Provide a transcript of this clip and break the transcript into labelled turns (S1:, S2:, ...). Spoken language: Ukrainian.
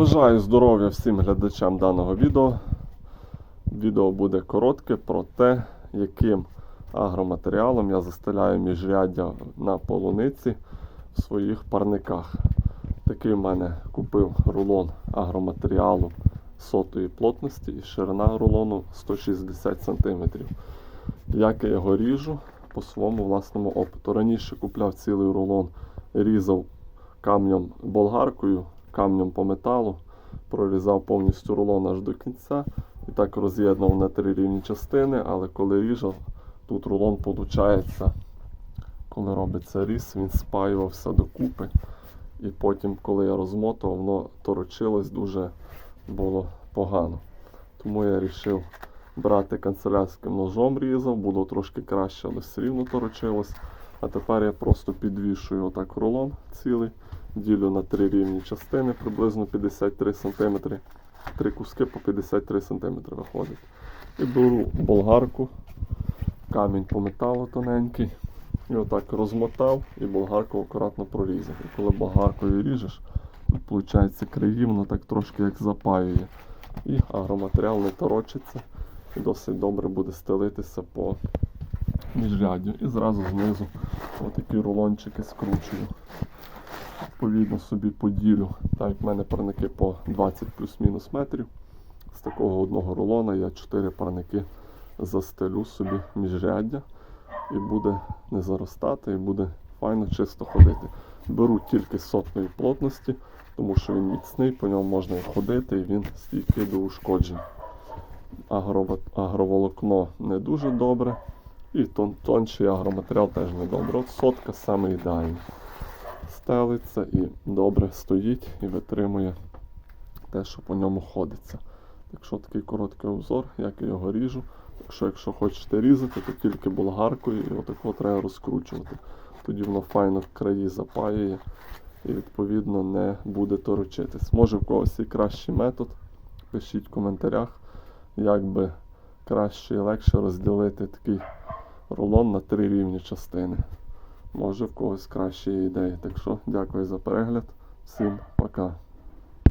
S1: Бажаю здоров'я всім глядачам даного відео. Відео буде коротке про те, яким агроматеріалом я застеляю міжряддя на полуниці в своїх парниках. Такий в мене купив рулон агроматеріалу сотої плотності і ширина рулону 160 см. Як я його ріжу по своєму власному опиту. Раніше купляв цілий рулон, різав камнем болгаркою, камнем по металу, прорізав повністю рулон аж до кінця і так роз'єднував на три рівні частини, але коли ріжав, тут рулон виходить, коли робиться різ, він спаювався докупи. І потім, коли я розмотував, воно торочилось дуже було погано. Тому я вирішив брати канцелярським ножом різав, було трошки краще, але все рівно торочилось. А тепер я просто підвішую отак рулон цілий, ділю на три рівні частини, приблизно 53 см. Три куски по 53 см виходить. І беру болгарку, камінь по металу тоненький. І отак розмотав і болгарку акуратно прорізав. І коли болгаркою ріжеш, тут виходить краї, воно так трошки як запаює. І агроматеріал не торочиться і досить добре буде стелитися по міжряддю. І зразу знизу отакі рулончики скручую. Відповідно собі поділю. Так як в мене парники по 20 плюс-мінус метрів. З такого одного рулона я 4 парники застелю собі міжряддя і буде не заростати, і буде файно чисто ходити. Беру тільки сотної плотності, тому що він міцний, по ньому можна і ходити, і він стійкий до ушкоджень. Агро, агроволокно не дуже добре. І тон, тонший агроматеріал теж не добре. От сотка саме ідеальна. Стелиться і добре стоїть і витримує те, що по ньому ходиться. Так що такий короткий обзор, як я його ріжу. Так що, якщо хочете різати, то тільки болгаркою і отако треба розкручувати. Тоді воно файно в краї запаює і відповідно не буде торочитись. Може в когось і кращий метод. Пишіть в коментарях, як би краще і легше розділити такий рулон на три рівні частини. Може в когось кращі ідеї. Так що дякую за перегляд. Всім пока.